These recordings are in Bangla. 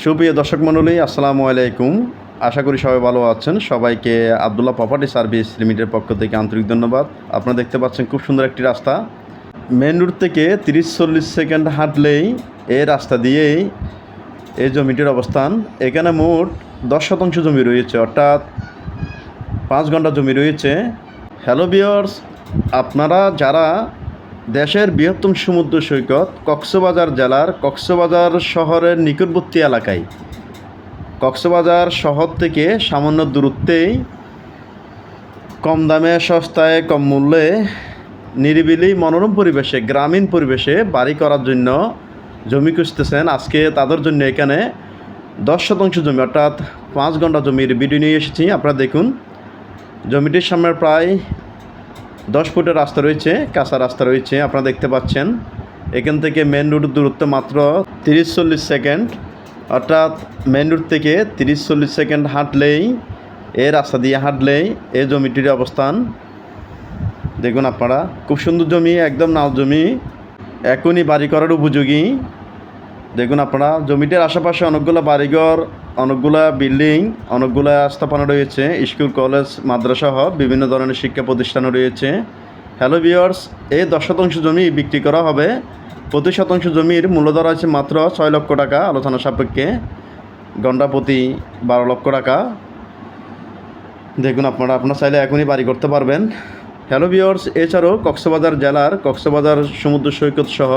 সুপ্রিয় দর্শক মণ্ডলী, আসসালামু আলাইকুম। আশা করি সবাই ভালো আছেন। সবাইকে আবদুল্লাহ প্রপার্টি সার্ভিস লিমিটেড পক্ষ থেকে আন্তরিক ধন্যবাদ। আপনারা দেখতে পাচ্ছেন খুব সুন্দর একটি রাস্তা। মেন রোড থেকে তিরিশ চল্লিশ সেকেন্ড হাঁটলেই এই রাস্তা দিয়েই এই জমিটির অবস্থান। এখানে মোট দশ শতাংশ জমি রয়েছে, অর্থাৎ পাঁচ ঘণ্টা জমি রয়েছে। হ্যালো বিয়ার্স আপনারা যারা দেশের বৃহত্তম সমুদ্র সৈকত কক্সবাজার জেলার কক্সবাজার শহরের নিকটবর্তী এলাকায়। কক্সবাজার শহর থেকে সামান্য দূরত্বেই কম দামে সস্তায় কম মূল্যে নিরিবিলি মনোরম পরিবেশে, গ্রামীণ পরিবেশে বাড়ি করার জন্য জমি খুঁজতেছেন। আজকে তাদের জন্য এখানে দশ শতাংশ জমি, অর্থাৎ পাঁচ ঘণ্টা জমির ভিডিও নিয়ে এসেছি। আপনারা দেখুন, জমিটির সামনে প্রায় দশ ফুটের রাস্তা রয়েছে, কাঁচা রাস্তা রয়েছে, আপনারা দেখতে পাচ্ছেন। এখান থেকে মেন রোডের দূরত্ব মাত্র তিরিশ চল্লিশ সেকেন্ড। অর্থাৎ মেন রোড থেকে তিরিশ চল্লিশ সেকেন্ড হাঁটলেই এ রাস্তা দিয়ে হাঁটলেই এই জমিটির অবস্থান। দেখুন আপনারা, খুব সুন্দর জমি, একদম নাও জমি। এখনই বাড়ি করার উপযোগী। দেখুন আপনারা, জমিটির আশেপাশে অনেকগুলো বাড়িঘর, অনেকগুলা বিল্ডিং, অনেকগুলা স্থাপনা রয়েছে, স্কুল, কলেজ, মাদ্রাসা সহ বিভিন্ন ধরনের শিক্ষা প্রতিষ্ঠানও রয়েছে। হ্যালো ভিওর্স এই দশ শতাংশ জমি বিক্রি করা হবে। প্রতি শতাংশ জমির মূল্য ধরা আছে মাত্র ছয় লক্ষ টাকা, আলোচনা সাপেক্ষে। ঘণ্টা প্রতি বারো লক্ষ টাকা। দেখুন আপনারা, আপনার চাইলে এখনই বাড়ি করতে পারবেন। হ্যালো ভিওর্স এছাড়াও কক্সবাজার জেলার কক্সবাজার সমুদ্র সৈকত সহ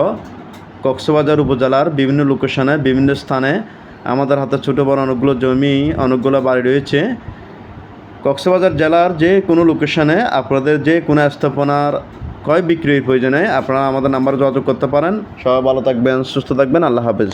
কক্সবাজার উপজেলার বিভিন্ন লোকেশনে বিভিন্ন স্থানে আমাদের হাতে ছোট বড় অনেকগুলো জমি, অনেকগুলো বাড়ি রয়েছে। কক্সবাজার জেলার যে কোনো লোকেশনে আপনাদের যে কোনো স্থাপনার ক্রয় বিক্রির প্রয়োজনে আপনারা আমাদের নাম্বারে যোগাযোগ করতে পারেন। সবাই ভালো থাকবেন, সুস্থ থাকবেন, আল্লাহ হাফেজ।